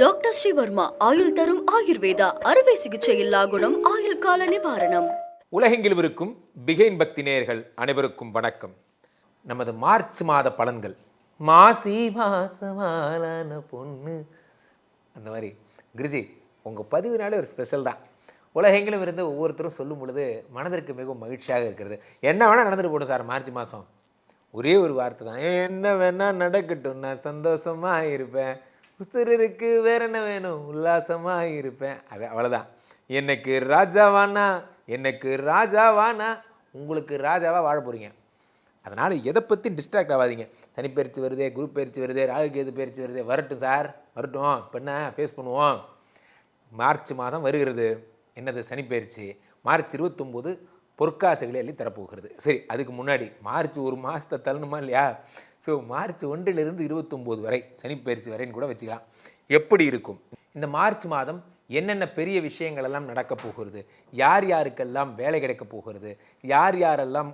Doctor Sreevarma ஆயுள் தரும் ஆயுர்வேதா அறுவை சிகிச்சை இல்லா குணம் ஆயுள் கால நிவாரணம். உலகெங்கிலும் இருக்கும் பிகைன் பக்தி நேயர்கள் அனைவருக்கும் வணக்கம். நமது மார்ச் மாத பலன்கள். மாசி மாசமான பொண்ணு. அந்த மாதிரி கிரிஜி உங்கள் பதிவுனாலே ஒரு ஸ்பெஷல் தான். உலகெங்கிலும் இருந்து ஒவ்வொருத்தரும் சொல்லும் பொழுது மனதிற்கு மிகவும் மகிழ்ச்சியாக இருக்கிறது. என்ன வேணால் நடந்துட்டு போடும் சார் மார்ச் மாதம் ஒரே ஒரு வார்த்தை தான். என்ன வேணால் நடக்கட்டும் நான் சந்தோஷமாக இருப்பேன். உசுருக்கு வேற என்ன வேணும்? உல்லாசமாக இருப்பேன் அது அவ்வளோதான் எனக்கு ராஜாவானா எனக்கு ராஜாவானா உங்களுக்கு ராஜாவாக வாழ போகிறீங்க அதனால் எதை பற்றி டிஸ்ட்ராக்ட் ஆகாதீங்க. சனி பயிற்சி வருதே குரு பயிற்சி வருதே ராகு கேது பயிற்சி வருதே வரட்டும் சார் வரட்டும். இப்போ என்ன? ஃபேஸ் பண்ணுவோம். மார்ச் மாதம் வருகிறது. என்னது? சனி பயிற்சி. மார்ச் இருபத்தொம்போது பொற்காசுகளை அள்ளி தரப்போகிறது. சரி அதுக்கு முன்னாடி மார்ச் ஒரு மாதத்தை தள்ளணுமா இல்லையா? ஸோ மார்ச் ஒன்றிலிருந்து இருபத்தொம்போது வரை சனி பயிற்சி வரைன்னு கூட வச்சுக்கலாம். எப்படி இருக்கும்? இந்த மார்ச் மாதம் என்னென்ன பெரிய விஷயங்கள் எல்லாம் நடக்க போகிறது? யார் யாருக்கெல்லாம் வேலை கிடைக்க போகிறது? யார் யாரெல்லாம்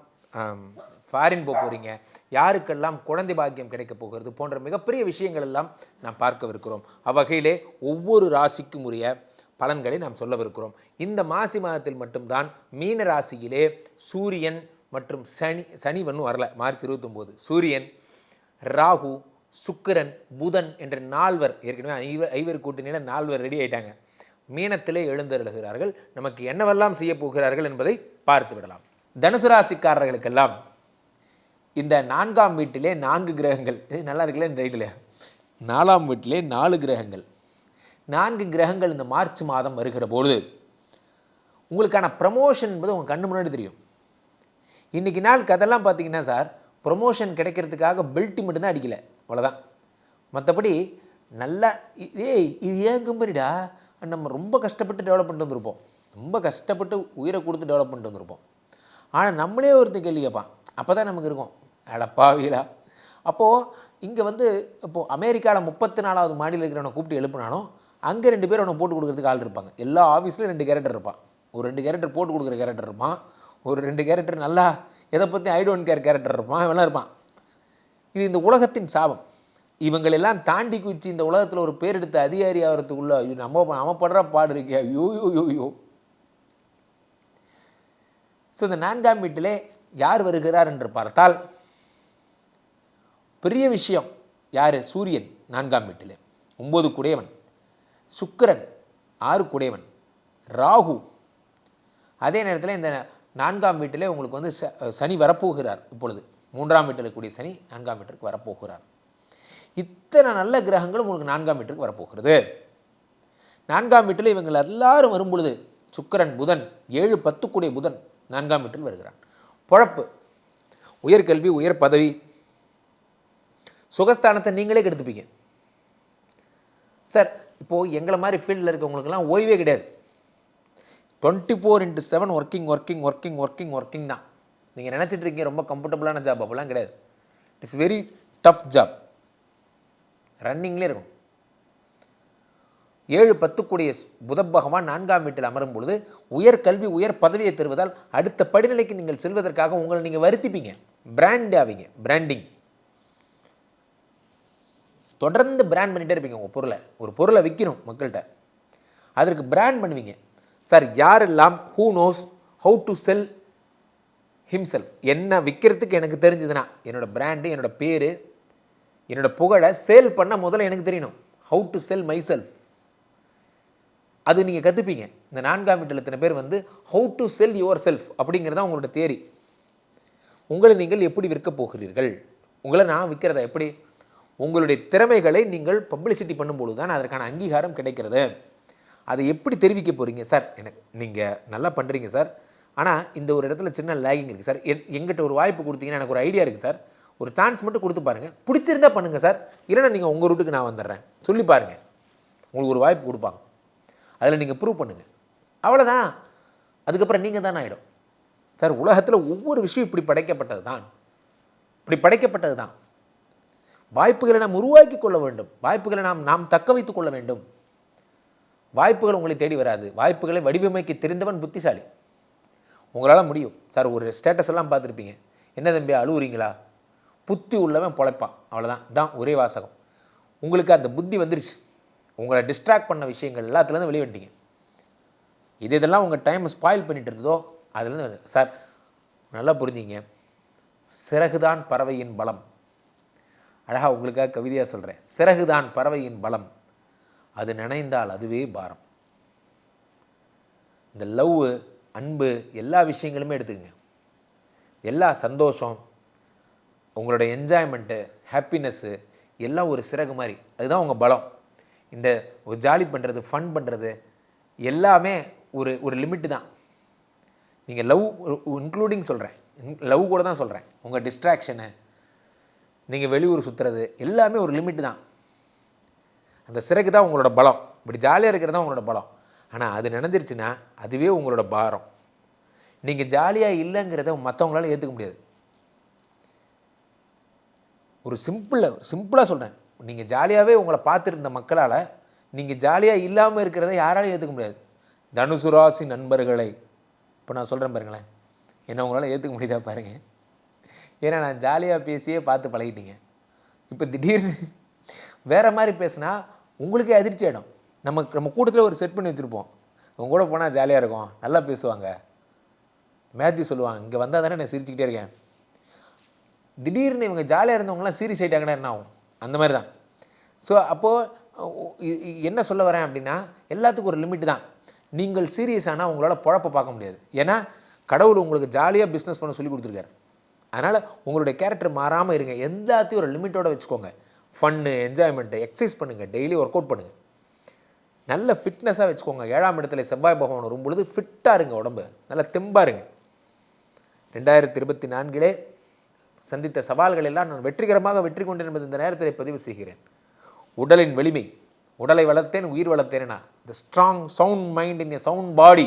ஃபாரின் போக போகிறீங்க யாருக்கெல்லாம் குழந்தை பாக்கியம் கிடைக்க போகிறது? போன்ற மிகப்பெரிய விஷயங்கள் எல்லாம் நாம் பார்க்கவிருக்கிறோம். அவ்வகையிலே ஒவ்வொரு ராசிக்கும் உரிய பலன்களை நாம் சொல்லவிருக்கிறோம். இந்த மாசி மாதத்தில் மட்டும்தான் மீன ராசியிலே சூரியன் மற்றும் சனி சனி ஒன்றும் வரல. மார்ச் இருபத்தொம்போது. சூரியன் ராகு சுக்கிரன் புதன் என்ற நால்வர் ஏற்கனவே ஐவர் ஐவர் கூட்டணியில் நால்வர் ரெடி ஆயிட்டாங்க. மீனத்திலே எழுந்தருளுகிறார்கள். நமக்கு என்னவெல்லாம் செய்ய போகிறார்கள் என்பதை பார்த்து விடலாம். தனுசு ராசிக்காரர்களுக்கெல்லாம் இந்த நான்காம் வீட்டிலே நான்கு கிரகங்கள். இது நல்லா இருக்குல்ல ரைட்டில் நாலாம் வீட்டிலே நாலு கிரகங்கள். நான்கு கிரகங்கள் இந்த மார்ச் மாதம் வருகிற பொழுது உங்களுக்கான ப்ரமோஷன் என்பது உங்கள் கண்ணு முன்னாடி தெரியும். இன்றைக்கி நாள் கதெல்லாம் பார்த்தீங்கன்னா சார் ப்ரொமோஷன் கிடைக்கிறதுக்காக பெல்ட் மட்டும்தான் அடிக்கல. அவ்வளோதான் மற்றபடி நல்லா ஏய் இது ஏன் கம்பெனிடா? நம்ம ரொம்ப கஷ்டப்பட்டு டெவலப் பண்ணிட்டு வந்திருப்போம். ரொம்ப கஷ்டப்பட்டு உயிரை கொடுத்து டெவலப் பண்ணிட்டு வந்திருப்போம். ஆனால் நம்மளே ஒருத்தர் கேள்வி கேட்பான். அப்போ தான் நமக்கு இருக்கும். அடப்பாவீலா அப்போது இங்கே வந்து இப்போது அமெரிக்காவில் முப்பத்தி நாலாவது மாடியில் இருக்கிறவனை கூப்பிட்டு எழுப்பினாலும் அங்கே ரெண்டு பேர் அவனை போட்டு கொடுக்குறதுக்கு ஆள் இருப்பாங்க. எல்லா ஆஃபீஸ்லையும் ரெண்டு கேரக்டர் இருப்பான். ஒரு ரெண்டு கேரக்டர் போட்டு கொடுக்குற கேரக்டர் இருப்பான். ஒரு ரெண்டு கேரக்டர் நல்லா எதை பற்றி ஐ டோன்ட் கேர் கேரக்டர் இருப்பான் இவெல்லாம் இருப்பான். இது இந்த உலகத்தின் சாபம். இவங்களெல்லாம் தாண்டி குச்சி இந்த உலகத்தில் ஒரு பேர் எடுத்து அதிகாரி ஆகிறதுக்குள்ள ஐயோ நம்ம நம்ம படுற பாடு இருக்கே ஐயோ யோ யோ யோ ஸோ இந்த நான்காம் வீட்டிலே யார் வருகிறார் என்று பார்த்தால் பெரிய விஷயம் யார்? சூரியன் நான்காம் வீட்டிலே. ஒம்பது குடையவன் சுக்கரன் ஆறு குடையவன் ராகு. அதே நேரத்தில் இந்த நான்காம் வீட்டிலே உங்களுக்கு வந்து ச- சனி வரப்போகிறார் இப்பொழுது. மூன்றாம் வீட்டில் இருக்கக்கூடிய சனி நான்காம் வீட்டிற்கு வரப்போகிறார். இத்தனை நல்ல கிரகங்களும் உங்களுக்கு நான்காம் வீட்டிற்கு வரப்போகிறது. நான்காம் வீட்டில் இவங்கள் எல்லாரும் வரும்பொழுது சுக்கரன் சுக்கிரன் புதன் ஏழு பத்து கூடிய புதன் நான்காம் வீட்டில் வருகிறான். பொழப்பு உயர்கல்வி உயர் பதவி சுகஸ்தானத்தை நீங்களே கெடுத்துப்பீங்க. சார் இப்போது எங்களை மாதிரி ஃபீல்டில் இருக்கவங்களுக்கெல்லாம் ஓய்வே கிடையாது. Twenty four into seven working working working working working தான். நீங்கள் நினச்சிட்டு இருக்கீங்க ரொம்ப கம்ஃபர்டபுளான ஜாப் அப்படிலாம் கிடையாது. இட்ஸ் வெரி டஃப் ஜாப் ரன்னிங்லேயே இருக்கும். ஏழு பத்துக்குடைய புத பகவான் நான்காம் வீட்டில் அமரும் பொழுது உயர் கல்வி உயர் பதவியை தருவதால் அடுத்த படிநிலைக்கு நீங்கள் செல்வதற்காக உங்களை நீங்கள் வருத்திப்பீங்க. பிராண்ட் ஆவீங்க. பிராண்டிங் தொடர்ந்து பிராண்ட் பண்ணிகிட்டே இருப்பீங்க உங்கள் பொருளை. ஒரு பொருளை விற்கணும் மக்கள்கிட்ட. அதற்கு பிராண்ட் பண்ணுவீங்க. சார் யாரெல்லாம் who knows how to sell himself என்ன விற்கிறதுக்கு எனக்கு தெரிஞ்சதுன்னா என்னோடய பிராண்டு என்னோட பேர் என்னோட புகழை சேல் பண்ண முதல்ல எனக்கு தெரியணும். How to sell myself அது நீங்கள் கற்றுப்பீங்க இந்த நான்காம் வீட்டில் இத்தனை பேர் வந்து how to sell yourself அப்படிங்கிறது தான் உங்களோட தேரி. உங்களை நீங்கள் எப்படி விற்க போகிறீர்கள்? உங்களை நான் விற்கிறதா எப்படி? உங்களுடைய திறமைகளை நீங்கள் பப்ளிசிட்டி பண்ணும்பொழுது தான் அதற்கான அங்கீகாரம் கிடைக்கிறது. அதை எப்படி தெரிவிக்க போகிறீங்க சார் எனக்கு நீங்கள் நல்லா பண்ணுறீங்க சார். ஆனால் இந்த ஒரு இடத்துல சின்ன லேகிங் இருக்குது சார். என் எங்கிட்ட ஒரு வாய்ப்பு கொடுத்தீங்கன்னா எனக்கு ஒரு ஐடியா இருக்குது சார். ஒரு சான்ஸ் மட்டும் கொடுத்து பாருங்கள் பிடிச்சிருந்தா பண்ணுங்கள் சார். இல்லைன்னா நீங்கள் உங்கள் ரூட்டுக்கு நான் வந்துடுறேன். சொல்லி பாருங்கள் உங்களுக்கு ஒரு வாய்ப்பு கொடுப்பாங்க. அதில் நீங்கள் ப்ரூவ் பண்ணுங்கள் அவ்வளோதான் அதுக்கப்புறம் நீங்கள் தான் ஆகிடும் சார் உலகத்தில் ஒவ்வொரு விஷயம் இப்படி படைக்கப்பட்டது தான். இப்படி படைக்கப்பட்டது தான். வாய்ப்புகளை நாம் உருவாக்கி கொள்ள வேண்டும். வாய்ப்புகளை நாம் நாம் தக்க வைத்துக் கொள்ள வேண்டும். வாய்ப்புகள் உங்களை தேடி வராது. வாய்ப்புகளை வடிவமைக்க தெரிந்தவன் புத்திசாலி. உங்களால் முடியும். சார் ஒரு ஸ்டேட்டஸ் எல்லாம் பார்த்துருப்பீங்க. என்ன தம்பி அழுவுறீங்களா? புத்தி உள்ளவன் பொழைப்பான். அவ்வளோதான் தான் ஒரே வாசகம். உங்களுக்கு அந்த புத்தி வந்துருச்சு. உங்களை டிஸ்ட்ராக்ட் பண்ண விஷயங்கள் எல்லாத்துலேருந்து வெளியே வந்துட்டீங்க இது இதெல்லாம் உங்கள் டைம் ஸ்பாயில் பண்ணிட்டு இருந்ததோ அதுலேருந்து வருது. சார் நல்லா புரிஞ்சிங்க. சிறகுதான் பறவையின் பலம். அழகாக உங்களுக்காக கவிதையாக சொல்கிறேன் சிறகுதான் பறவையின் பலம். அது நினைந்தால் அதுவே பாரம். இந்த லவ் அன்பு எல்லா விஷயங்களுமே எடுத்துக்கங்க. எல்லா சந்தோஷம் உங்களோட என்ஜாய்மெண்ட்டு ஹாப்பினஸ்ஸு எல்லாம் ஒரு சிறகு மாதிரி. அதுதான் உங்கள் பலம். இந்த ஒரு ஜாலி பண்ணுறது ஃபன் பண்ணுறது எல்லாமே ஒரு ஒரு லிமிட்டு தான். நீங்கள் லவ் இன்க்ளூடிங் சொல்கிறேன் லவ் கூட தான் சொல்கிறேன் உங்கள் டிஸ்ட்ராக்ஷனு நீங்கள் வெளியூர் சுற்றுறது எல்லாமே ஒரு லிமிட்டு தான். அந்த சிறகு தான் உங்களோட பலம். இப்படி ஜாலியாக இருக்கிறது தான் உங்களோட பலம். ஆனால் அது நினைஞ்சிருச்சுன்னா அதுவே உங்களோட பாரம். நீங்கள் ஜாலியாக இல்லைங்கிறத மற்றவங்களால ஏற்றுக்க முடியாது. ஒரு சிம்பிளாக சிம்பிளாக சொல்கிறேன் நீங்கள் ஜாலியாகவே உங்களை பார்த்துருந்த மக்களால் நீங்கள் ஜாலியாக இல்லாமல் இருக்கிறத யாராலையும் ஏற்றுக்க முடியாது. தனுசு ராசி நண்பர்களை. இப்போ நான் சொல்கிறேன் பாருங்களேன். என்ன உங்களால் ஏற்றுக்க முடியுதா பாருங்கள் ஏன்னா நான் ஜாலியாக பேசியே பார்த்து பழகிட்டீங்க. இப்போ திடீர்னு வேறு மாதிரி பேசுனா உங்களுக்கே அதிர்ச்சி ஆகிடும் நம்ம நம்ம கூட்டத்தில் ஒரு செட் பண்ணி வச்சுருப்போம். உங்க கூட போனால் ஜாலியாக இருக்கும். நல்லா பேசுவாங்க. மேத்யூ சொல்லுவாங்க இங்கே வந்தால் தானே நான் சிரிச்சுக்கிட்டே இருக்கேன். திடீர்னு இவங்க ஜாலியாக இருந்தவங்களாம் சீரியஸ் ஆகிட்டாங்கன்னா என்ன ஆகும்? அந்த மாதிரி தான் ஸோ அப்போது என்ன சொல்ல வரேன் அப்படின்னா எல்லாத்துக்கும் ஒரு லிமிட் தான். நீங்கள் சீரியஸ் ஆனால் உங்களால் பழப்ப பார்க்க முடியாது. ஏன்னா கடவுள் உங்களுக்கு ஜாலியாக பிஸ்னஸ் பண்ண சொல்லி கொடுத்துருக்காரு. அதனால் உங்களுடைய கேரக்டர் மாறாமல் இருங்க. எல்லாத்தையும் ஒரு லிமிட்டோடு வச்சுக்கோங்க. ஃபன்னு என்ஜாய்மெண்ட்டு எக்ஸசைஸ் பண்ணுங்கள் டெய்லி ஒர்க் அவுட் பண்ணுங்கள் நல்ல ஃபிட்னஸாக வச்சுக்கோங்க. ஏழாம் இடத்துல செவ்வாய் பகவான் வரும் பொழுது ஃபிட்டாக இருங்க உடம்பு. நல்லா தெம்பாக இருங்க. ரெண்டாயிரத்தி இருபத்தி நான்கிலே சந்தித்த சவால்கள் எல்லாம் நான் வெற்றிகரமாக வெற்றி கொண்டேன் என்பது இந்த நேரத்தில் பதிவு செய்கிறேன். உடலின் வலிமை. உடலை வளர்த்தேன் உயிர் வளர்த்தேனா the strong sound mind in a sound body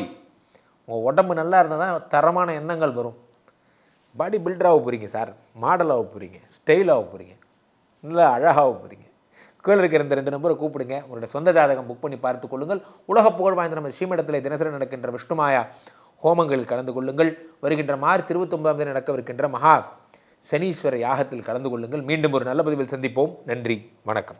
உங்கள் உடம்பு நல்லா இருந்தால் தான் தரமான எண்ணங்கள் வரும். பாடி பில்டராக போகிறீங்க சார் மாடலாக போகிறீங்க ஸ்டைலாக போகிறீங்க நல்லா அழகாக போகிறீங்க கீழே இருக்கிற இந்த ரெண்டு நம்பரை கூப்பிடுங்க. உங்களுடைய சொந்த ஜாதகம் புக் பண்ணி பார்த்து கொள்ளுங்கள். உலக புகழ் வாய்ந்த நம்ம ஸ்ரீமடத்தில் தினசரி நடக்கின்ற விஷ்ணுமாயா ஹோமங்களில் கலந்து கொள்ளுங்கள். வருகின்ற மார்ச் இருபத்தொன்பதாம் தேதி நடக்கவிருக்கின்ற மகா சனீஸ்வர யாகத்தில் கலந்து கொள்ளுங்கள். மீண்டும் ஒரு நல்ல பதிவில் சந்திப்போம். நன்றி. வணக்கம்.